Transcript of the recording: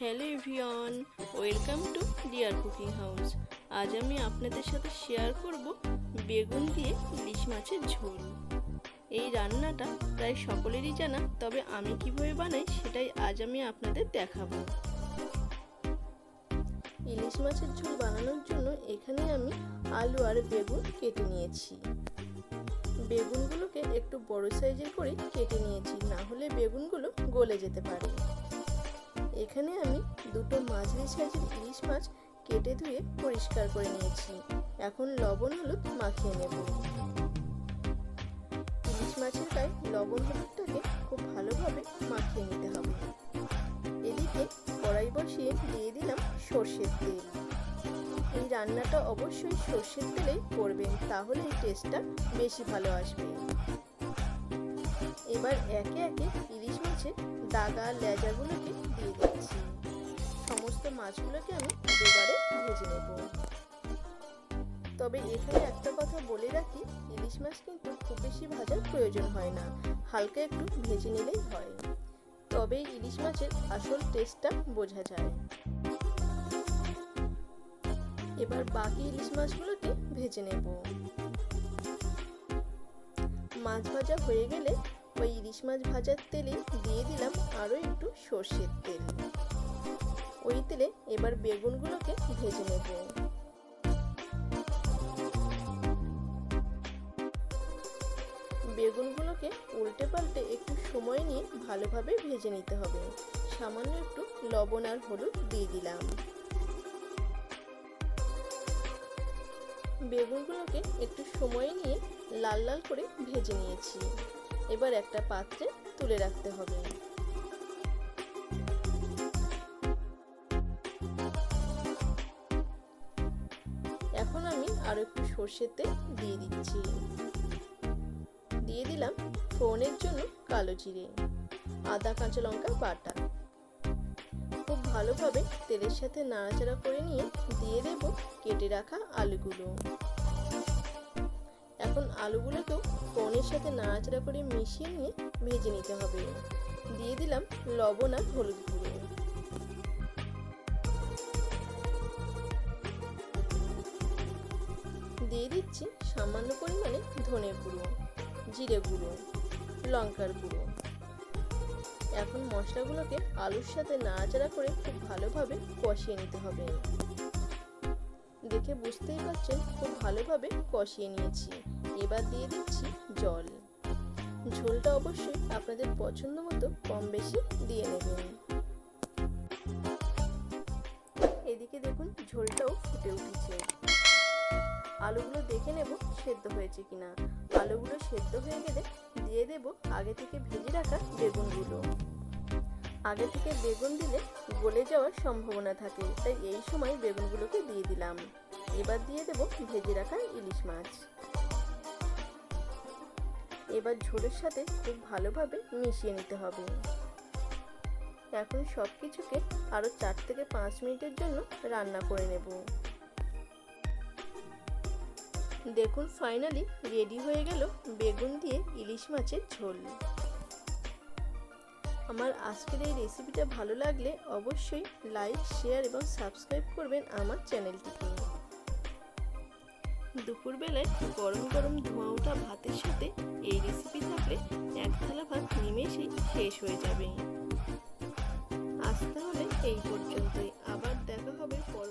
Hello everyone, welcome to dear cooking house. আজ আমি আপনাদের সাথে শেয়ার করব বেগুন দিয়ে ইলিশ মাছের ঝোল। এই রান্নাটা প্রায় সকলেরই জানা, তবে আমি কীভাবে বানাই সেটাই আজ আমি আপনাদের দেখাবো। ইলিশ মাছের ঝোল বানানোর জন্য এখানে আমি আলু আর বেগুন কেটে নিয়েছি। বেগুনগুলোকে একটু বড় সাইজের করে কেটে নিয়েছি, না হলে বেগুনগুলো গলে যেতে পারে। এখানে আমি দুটো মাঝারি সাইজের ইলিশ মাছ কেটে ধুয়ে পরিষ্কার করে নিয়েছি। এখন লবণ হলুদ মাখিয়ে নেব। ইলিশ মাছের গায়ে লবণ হলুদটাকে খুব ভালোভাবে মাখিয়ে নিতে হবে। এদিকে কড়াই বসিয়ে দিয়ে দিলাম সর্ষের তেল। এই রান্নাটা অবশ্যই সর্ষের তেলেই করবেন, তাহলে টেস্টটা বেশি ভালো আসবে। এবার একে একে মাছের দাগা লেজাগুলোকে দিয়ে দিচ্ছি। সমস্ত মাছগুলোকে আমি দুবারে ভেজে নেব। তবে এখানে একটা কথা বলে রাখি, ইলিশ মাছ কিন্তু খুব বেশি ভাজার প্রয়োজন হয় না, হালকা একটু ভেজে নিলেই হয়। তবে ইলিশ মাছের আসল টেস্টটা বোঝা যায়। এবার বাকি ইলিশ মাছগুলোকে ভেজে নেব। মাছ ভাজা হয়ে গেলে ওই ইলিশ মাছ ভাজার তেলে দিয়ে দিলাম আরও একটু সর্ষের তেল। ওই তেলে এবার বেগুনগুলোকে ভেজে নেব। বেগুনগুলোকে উল্টে পাল্টে একটু সময় নিয়ে ভালোভাবে ভেজে নিতে হবে। সামান্য একটু লবণ আর হলুদ দিয়ে দিলাম। বেগুনগুলোকে একটু সময় নিয়ে লাল লাল করে ভেজে নিয়েছি। এবার একটা পাত্রে তুলে রাখতে হবে। এখন আমি আরও একটু সর্ষের তেল দিয়ে দিচ্ছি। দিয়ে দিলাম ফোড়নের জন্য কালো জিরে, আদা, কাঁচা লঙ্কা, বাটা। খুব ভালোভাবে তেলের সাথে নাড়াচাড়া করে নিয়ে দিয়ে দেব কেটে রাখা আলুগুলো। এখন আলুগুলোকেও ফোনের সাথে নাড়াচাড়া করে মিশিয়ে নিয়ে ভেজে নিতে হবে। দিয়ে দিলাম লবণ আর হলুদ গুঁড়ো। দিয়ে দিচ্ছি সামান্য পরিমাণে ধনে গুঁড়ো, জিরে গুঁড়ো, লঙ্কার গুঁড়ো। এখন মশলাগুলোকে আলুর সাথে নাড়াচাড়া করে খুব ভালোভাবে কষিয়ে নিতে হবে। দেখে বুঝতেই পারছেন, খুব ভালোভাবে কষিয়ে নিয়েছি। এবার দিয়ে দিচ্ছি জল। ঝোলটা অবশ্যই আপনাদের পছন্দ মতো কম বেশি দিয়ে নেবেন। এদিকে দেখুন, ঝোলটাও ফুটে উঠেছে। আলুগুলো দেখে নেব সেদ্ধ হয়েছে কিনা। আলুগুলো সেদ্ধ হয়ে গেলে দিয়ে দেব আগে থেকে ভেজে রাখা বেগুনগুলো। আগে থেকে বেগুন দিলে গলে যাওয়ার সম্ভাবনা থাকে, তাই এই সময় বেগুনগুলোকে দিয়ে দিলাম। এবার দিয়ে দেব ভেজে রাখা ইলিশ মাছ। এবার ঝোলের সাথে খুব ভালোভাবে মিশিয়ে নিতে হবে। এখন সব কিছুকে আরও চার থেকে পাঁচ মিনিটের জন্য রান্না করে নেব। দেখুন ফাইনালি রেডি হয়ে গেল বেগুন দিয়ে ইলিশ মাছের ঝোল। আমার আজকের এই রেসিপিটা ভালো লাগলে অবশ্যই লাইক, শেয়ার এবং সাবস্ক্রাইব করবেন আমার চ্যানেলটিকে। দুপুরবেলায় গরম গরম ধোঁয়া ওঠা ভাতের সাথে এই রেসিপি থাকলে এক থালা ভাত নিমেষেই শেষ হয়ে যাবে। আজ তাহলে এই পর্যন্তই। আবার দেখা হবে পর